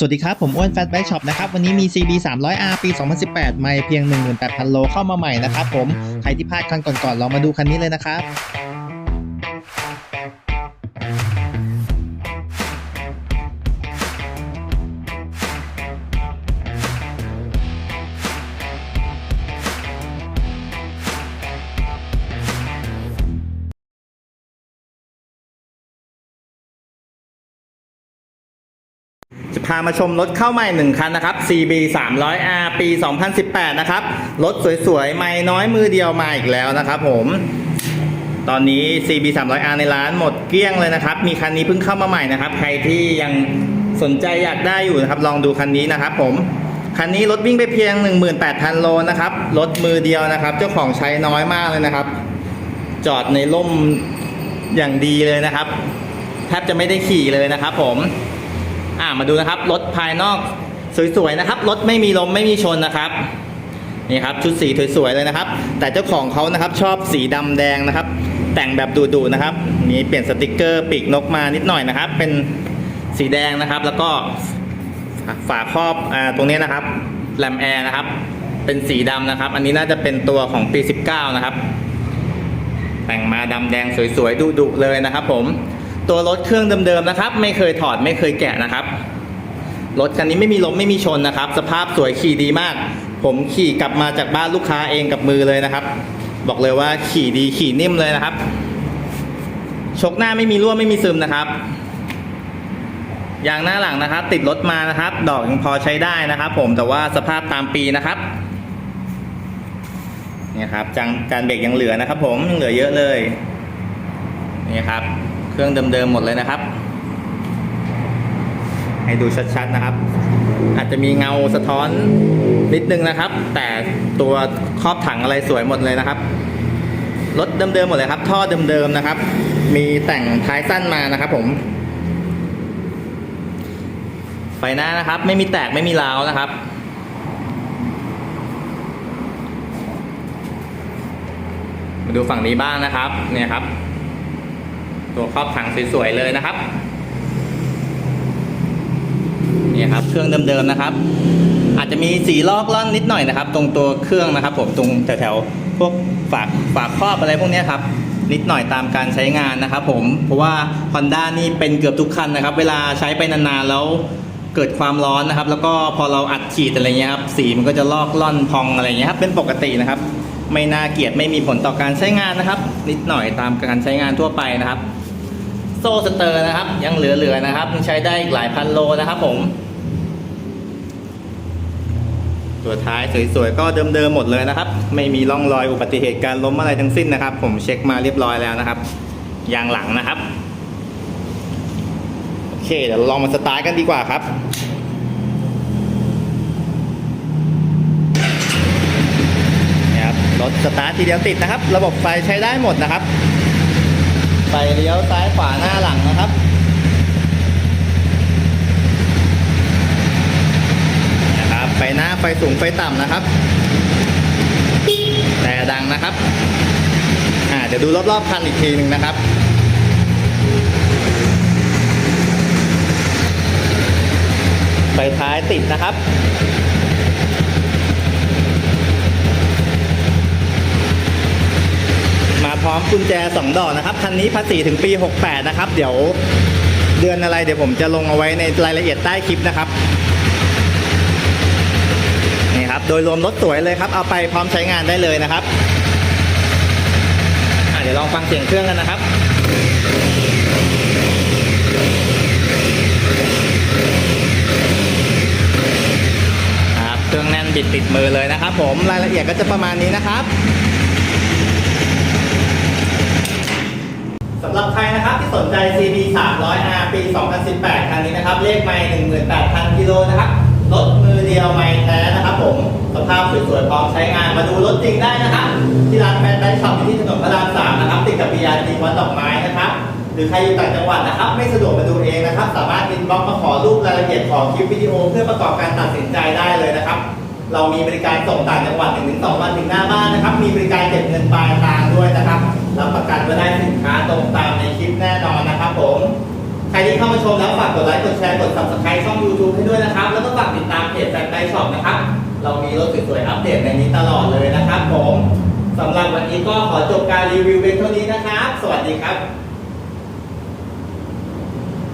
สวัสดีครับ ผมอ้วนแฟตแบ็กช็อปนะครับ วันนี้มี CB 300R ปี 2018 ไม่เพียง 18,000 โลเข้ามาใหม่นะครับผม ใครที่พลาดคันก่อนๆลองมาดูคันนี้เลยนะครับ พามาชมรถเข้าใหม่หนึ่งคันนะครับ CB 300R ปี 2018 นะครับ รถสวยๆ ไม่น้อยมือเดียวมาอีกแล้วนะครับผม ตอนนี้ CB 300R ในร้านหมดเกลี้ยงเลยนะครับ มีคันนี้เพิ่งเข้ามาใหม่นะครับ ใครที่ยังสนใจอยากได้อยู่นะครับ ลองดูคันนี้นะครับผม คันนี้รถวิ่งไปเพียง 18,000 โลนะครับ รถมือเดียวนะครับ เจ้าของใช้น้อยมากเลยนะครับ จอดในร่มอย่างดีเลยนะครับ แทบจะไม่ได้ขี่เลยนะครับผม อ่ามาดูนะครับรถภายนอกสวยๆนะครับรถไม่มีลมไม่มีชนนะครับนี่ครับชุดสีสวยๆเลยนะครับ แต่เจ้าของเขานะครับชอบสีดำแดงนะครับ แต่งแบบดุๆนะครับ มีเปลี่ยนสติกเกอร์ปีกนกมานิดหน่อยนะครับ เป็นสีแดงนะครับ แล้วก็ฝาครอบอตรงนี้นะครับแลมแอร์นะครับ เป็นสีดำนะครับ อันนี้น่าจะเป็นตัวของปี 19 นะครับ แต่งมาดำแดงสวยๆดุๆเลยนะครับ ผม ตัวรถเครื่องเดิมๆนะครับ ไม่เคยถอดไม่เคยแกะนะครับ รถคันนี้ไม่มีล้มไม่มีชนนะครับ สภาพสวยขี่ดีมาก ผมขี่กลับมาจากบ้านลูกค้าเองกับมือเลยนะครับ บอกเลยว่าขี่ดีขี่นิ่มเลยนะครับชกหน้าไม่มีรั่วไม่มีซึมนะครับยางหน้าหลังนะครับ ติดรถมานะครับ ดอกยังพอใช้ได้นะครับ ผมแต่ว่าสภาพตามปีนะครับนี่ครับจานจานเบรกยังเหลือนะครับ ผมยังเหลือเยอะเลยนี่ครับ เครื่องเดิมๆหมดเลยนะครับ ให้ดูชัดๆนะครับ อาจจะมีเงาสะท้อนนิดนึงนะครับ แต่ตัวครอบถังอะไรสวยหมดเลยนะครับรถเดิมๆหมดเลยครับ ท่อเดิมๆนะครับ มีแต่งท้ายสั้นมานะครับ ผม ไฟหน้านะครับ ไม่มีแตกไม่มีร้าวนะครับมาดูฝั่งนี้บ้างนะครับ เนี่ยครับ ตัวครอบถังสวยๆเลยนะครับนี่ครับเครื่องเดิมๆนะครับ อาจจะมีสีลอกล่อนนิดหน่อยนะครับ ตรงตัวเครื่องนะครับ ผมตรงแถวๆพวกฝากฝากครอบอะไรพวกนี้ครับนิดหน่อยตามการใช้งานนะครับ ผมเพราะว่า Honda นี่เป็นเกือบทุกคันนะครับ เวลาใช้ไปนานๆแล้วเกิดความร้อนนะครับ แล้วก็พอเราอัดฉีดอะไรเงี้ยครับสีมันก็จะลอกล่อนพองอะไรเงี้ยครับเป็นปกตินะครับ ไม่น่าเกลียดไม่มีผลต่อการใช้งานนะครับ นิดหน่อยตามการใช้งานทั่วไปนะครับ ซ่สเตอร์นะครับ ยังเหลือๆนะครับยังใช้ได้อีกหลายพันโลนะครับผม ตัวท้ายสวยๆก็เดิมๆหมดเลยนะครับ ไม่มีร่องรอยอุบัติเหตุการล้มอะไรทั้งสิ้นนะครับ ผมเช็คมาเรียบร้อยแล้วนะครับยางหลังนะครับโอเคเดี๋ยวลองมาสตาร์ทกันดีกว่าครับนี่ครับรถสตาร์ททีเดียวติดนะครับ ระบบไฟใช้ได้หมดนะครับ ไฟเลี้ยวซ้ายขวาหน้าหลังนะครับนะครับไฟหน้าไฟสูงไฟต่ำนะครับ แต่ดังนะครับอ่าเดี๋ยวดูรอบๆคันอีกทีหนึ่งนะครับไฟท้ายติดนะครับ มาพ ร้อมกุญแจ 2 ดอกนะครับ คันนี้ภาษีถึงปี 68 นะครับ เดี๋ยวเดือนอะไรเดี๋ยวผมจะลงเอาไว้ในรายละเอียดใต้คลิปนะครับนี่ครับ โดยรวมรถสวยเลยครับ เอาไปพร้อมใช้งานได้เลยนะครับเดี๋ยวลองฟังเสียงเครื่องกันนะครับครับ เครื่องแน่นบิดติดมือเลยนะครับ ผมรายละเอียดก็จะประมาณนี้นะครับำหรับใครนะครับที่สนใจ CB 300R ปี 2018 คันนี้นะครับ เลขไม่18,000 กิโลนะครับ รถมือเดียวไม่แท้นะครับผม สภาพสวยๆ พร้อมใช้งาน มาดูรถจริงได้นะครับ ที่ร้านแฟนไดช็อปที่ถนนพระราม3นะครับ ติดกับ BRT วัดดอกไม้นะครับ หรือใครอยู่ต่างจังหวัดนะครับ ไม่สะดวกมาดูเองนะครับ สามารถอินบ็อกซ์มาขอรูปรายละเอียดของคลิปวิดีโอ เพื่อประกอบการตัดสินใจได้เลยนะครับ เรามีบริการส่งต่างจังหวัด1-2วันถึงหน้าบ้านนะครับ มีบริการเก็บเงินปลายทางด้วยนะครับ รับประกันว่าได้สินค้าตรงตา มามาชมแล้วฝากกดไลค์ กดแชร์ กด subscribe ช่อง YouTube ให้ด้วยนะครับ แล้วก็ฝากติดตามเพจแฟนไดช็อปนะครับ เรามีรถสวยๆอัปเดตในนี้ตลอดเลยนะครับผมสำหรับวันนี้ก็ขอจบการรีวิวเป็นเท่านี้นะครับ สวัสดีครับ